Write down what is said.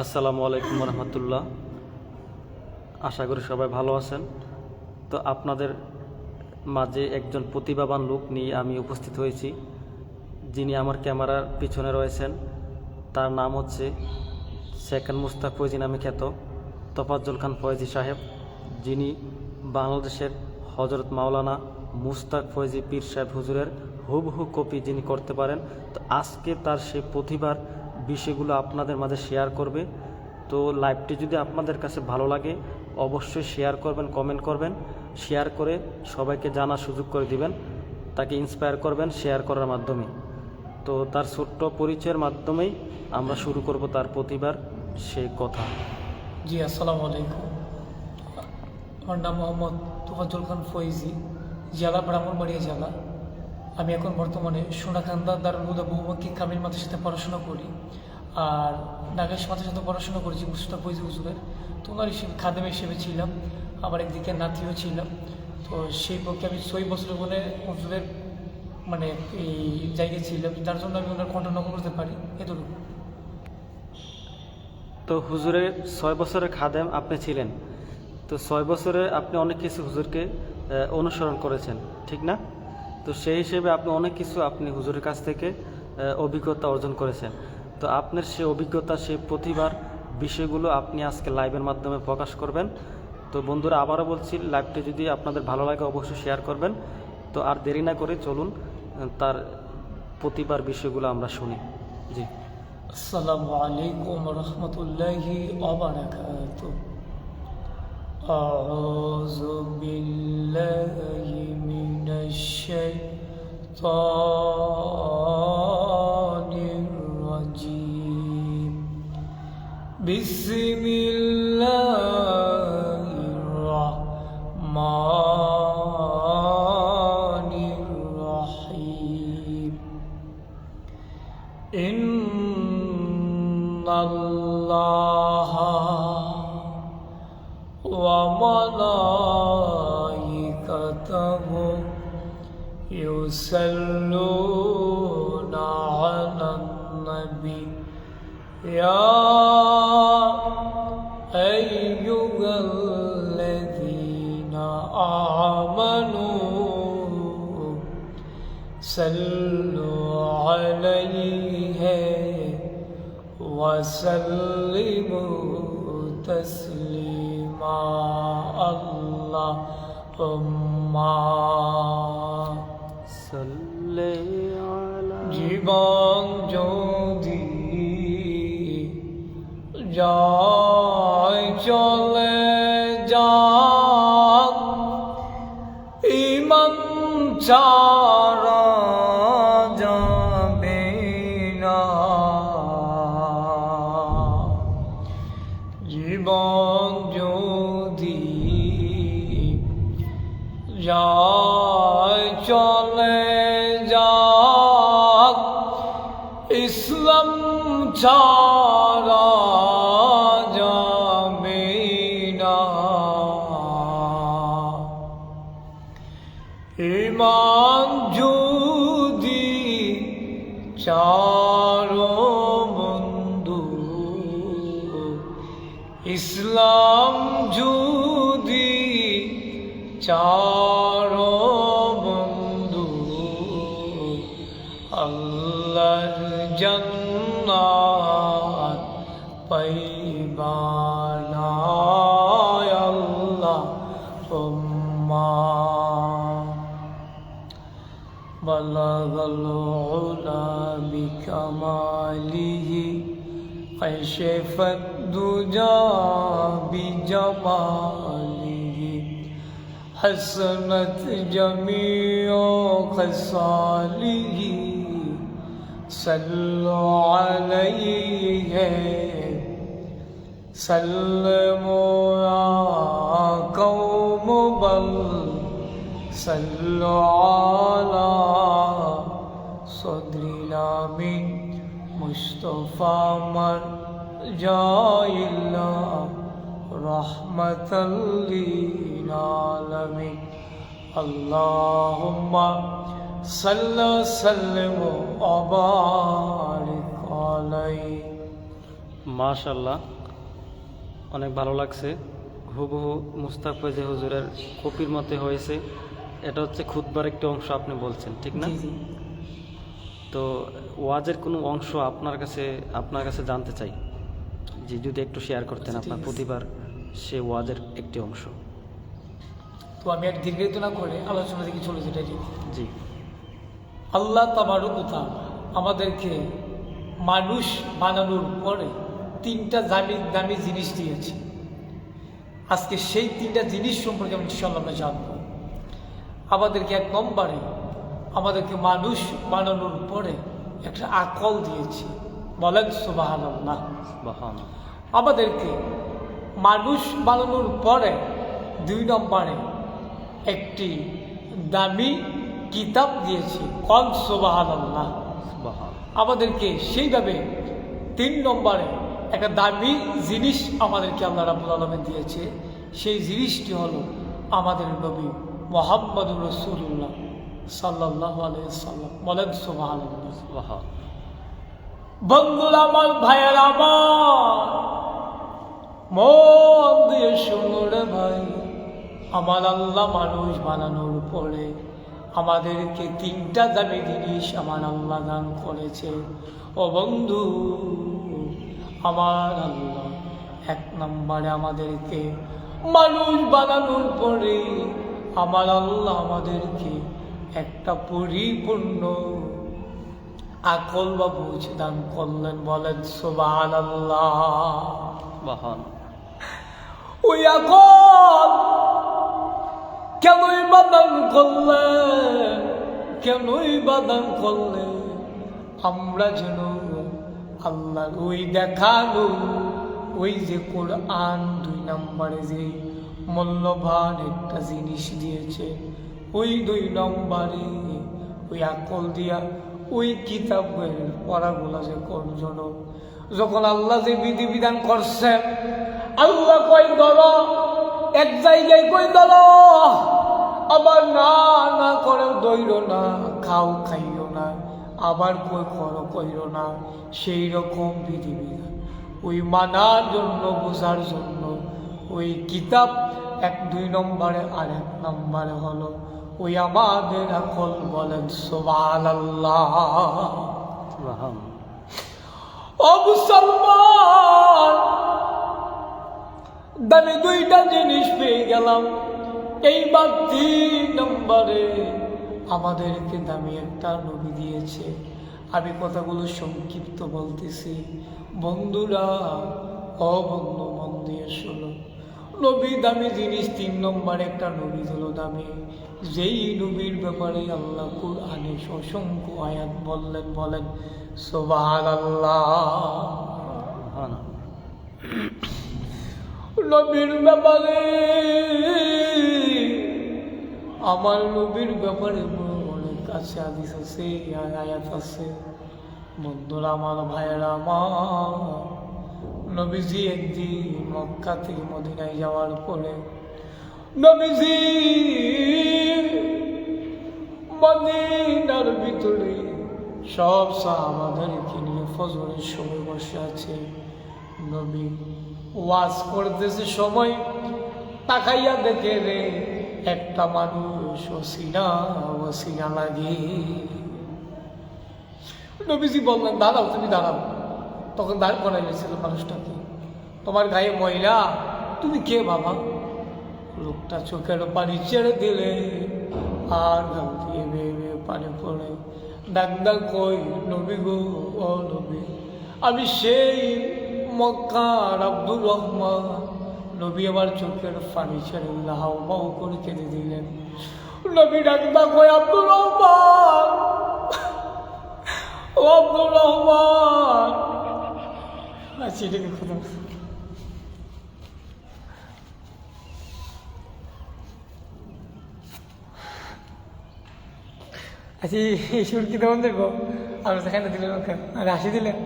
আসসালামু আলাইকুম রহমতুল্লাহ। আশা করি সবাই ভালো আছেন। তো আপনাদের মাঝে একজন প্রতিভাবান লোক নিয়ে আমি উপস্থিত হয়েছি, যিনি আমার ক্যামেরার পিছনে রয়েছেন। তার নাম হচ্ছে সেকেন্ড মুস্তাক ফৈজি নামে খ্যাত তফাজ্জল খান ফয়েজি সাহেব, যিনি বাংলাদেশের হজরত মাওলানা মুস্তাক ফৈজি পীর সাহেব হুজুরের হুবহু কপি যিনি করতে পারেন। তো আজকে তার সেই প্রতিভার বিষয়গুলো আপনাদের মাঝে শেয়ার করবে। তো লাইভটি যদি আপনাদের কাছে ভালো লাগে, অবশ্যই শেয়ার করবেন কমেন্ট করবেন। শেয়ার করে সবাইকে জানার সুযোগ করে দিবেন, তাকে ইন্সপায়ার করবেন শেয়ার করার মাধ্যমে। তো তার ছোট্ট পরিচয়ের মাধ্যমেই আমরা শুরু করব তার প্রতিবার সেই কথা। জি, আসসালামু আলাইকুম। আমার নাম মোহাম্মদ তোফাজুল খান ফৈজি জেলা ব্রাহ্মণবাড়িয়া জেলা। আমি এখন বর্তমানে সোনাকান্দা দারুল হুদা বহুমুখী কামিল মাদের সাথে পড়াশোনা করি আর নাগেশ মাদের সাথে পড়াশোনা করেছি মুস্তাক ফৈজি হুজুরের। তো ওনার হিসেবে খাদেম হিসেবে ছিলাম আবার একদিকে নাতিও ছিলাম তো সেই পক্ষে আমি ছয় বছর বলে হুজুরের মানে এই জায়গায় ছিলাম, যার জন্য আমি ওনার নকল করতে পারি এতটুকু। তো হুজুরের ছয় বছরের খাদেম আপনি ছিলেন। তো ছয় বছরে আপনি অনেক কিছু হুজুরকে অনুসরণ করেছেন, ঠিক না? তো সেই হিসেবে আপনি অনেক কিছু আপনি হুজুরের কাছ থেকে আহ, অভিজ্ঞতা অর্জন করেছেন তো আপনার সেই অভিজ্ঞতা সেই প্রতিভার বিষয়গুলো আপনি আজকে লাইভের মাধ্যমে প্রকাশ করবেন তো বন্ধুরা আবারও বলছি লাইভটি যদি আপনাদের ভালো লাগে অবশ্যই শেয়ার করবেন তো আর দেরি না করে চলুন আহ, তার প্রতিভার বিষয়গুলো আমরা শুনি জি السلام عليكم ورحمة الله وبركاته أعوذ بالله من الشيطان الرجيم. بسم يصلون على النبي. يا أيها الذين آمنوا صلوا عليه وسلموا تسليما. اللهم জীবন যদি যায় চলে যাক ইমান চারা যাবে না। জীবন যদি যায় চলে যাক। ইসলাম ছাড়া যাবে না। ইমান যদি চারো বন্ধু ইসলাম طيبانا يا الله ثم بلغ العلا بكماله كشف الدجى بجماله حسنت جميع خصاله صلوا عليه سلموا يا قوم بل صلوا على صدر الأمين مصطفى من جاي الله رحمة للعالمين اللهم صل وسلم وبارك عليه মাশাল্লাহ অনেক ভালো লাগছে। হুবহু মুস্তাক ফৈজি হুজুরের কপির মতে হয়েছে। এটা হচ্ছে খুদবার একটি অংশ আপনি বলছেন ঠিক না? তো ওয়াজের কোনো অংশ আপনার কাছে আপনার কাছে জানতে চাই। যে যদি একটু শেয়ার করতেন আচ্ছা, আপনার প্রতিবার সে ওয়াজের একটি অংশ। তো আমি আর দীর্ঘায়িত না করে আলোচনা থেকে চলে চাই। জি। আল্লাহ তাবারুকতা আমাদেরকে মানুষ বানানোর পরে তিনটা দামি দামি জিনিস দিয়েছে। আজকে সেই তিনটা জিনিস সম্পর্কে আমি ইনশাল্লাহ আমরা জানব। আমাদেরকে এক নম্বরে আমাদেরকে মানুষ বানানোর পরে একটা আকল দিয়েছে। বলেন সুবাহ আল্লাহ বাহান আমাদেরকে মানুষ বানানোর পরে দুই নম্বরে একটি দামি কিতাব দিয়েছে। কল সোবাহান। আমাদেরকে সেইভাবে তিন নম্বরে একটা দামি জিনিস আমাদেরকে আল্লাহ রাবুল আলমে দিয়েছে। সেই জিনিসটি হলো আমাদের নবী মোহাম্মদ রসুল্লাহ সাল্লাহ আলাইসাল্লাম বলেন বাহান বন্ধুরা আমার, ভাইয়ের আমার, মন দিয়ে শোনো রে ভাই, আমার আল্লাহ মানুষ বানানোর পরে আমাদেরকে তিনটা দামি জিনিস আমার আল্লাহ দান করেছে। ও বন্ধু আমার আল্লাহ। এক নম্বরে আমাদেরকে মানুষ বানানোর পরে আমার আল্লাহ আমাদেরকে একটা পরিপূর্ণ আকল বা বুঝ দান করলেন বলেন সুবাহ বাহান ওই আকল কেনই বাদান করলেন কেনই বাদান করলেন? আমরা যেন আল্লাহ ওই দেখানো ওই যে কোরআন দুই নম্বরে যে মূল্যবান একটা জিনিস দিয়েছে, ওই দুই নম্বরে ওই আকল দিয়া ওই কিতাবের পড়াগুলো যে কোন জন্য যখন আল্লাহ যে বিধিবিধান করছেন আল্লাহ কই দল, এক জায়গায় কই দল আবার না না করে দইর না, খাও, খাইও। আবার কই করো কইরো না সেই রকম বিধিবিধান। ওই মানার জন্য বোঝার জন্য ওই কিতাব এক দুই নম্বরে আর এক নম্বরে হলো ওই আমাদের আকল বলেন সোবাল আল্লাহ বাহান ও মুসলমান দামি দুইটা জিনিস পেয়ে গেলাম। এইবার তিন নম্বরে আমাদেরকে দামি একটা নবী দিয়েছে। আমি কথাগুলো সংক্ষিপ্ত বলতেছি। বন্ধুরা, ও বন্ধু, মন দিয়ে শোনো। নবী দামি জিনিস তিন নম্বরে একটা নবী দিল দামি। যেই নবীর ব্যাপারে আল্লাহ কুরআনে অসংখ্য আয়াত বললেন, বলেন সোবাহ আল্লাহ নবীর ব্যাপারে, আমার নবীর ব্যাপারে কাছে আদিস আছে আয়াত আছে। বন্ধুরা আমার, ভাইয়েরা আমার, নবীজি একদিন মক্কা থেকে মদিনায় যাওয়ার পরে নবীজি মদিনার ভিতরে সব সাহাবাদেরকে নিয়ে ফজরের সময় বসে আছে। নবী ওয়াজ করতেছে সময়, তাকাইয়া দেখে রে, একটা মানুষ ওসিনা ওসিনা লাগে। নবীজি বললেন, দাঁড়াও, তুমি দাঁড়াও। তখন দাঁড় করাই গেছিল মানুষটাকে। তোমার গায়ে ময়লা, তুমি কে বাবা? লোকটা চোখের পানি ছেড়ে দিলে, আর গাল দিয়ে বেয়ে পানি পড়ে। ডাক্তার কই, নবী গো, ও নবী, আমি সেই মক্কার আব্দুর রহমান। নবী আমার চোখের পানি ছেড়ে দিলে হাও মাও করে কেঁদে দিলেন। নবী ডাক্তার কই আব্দুর রহমান। ও আব্দুর রহমান। আচ্ছা এটাকে খতম আচ্ছা কি তেমন দেখব আমি সেখানে দিলেন ওকে? আর হাসি দিলেন?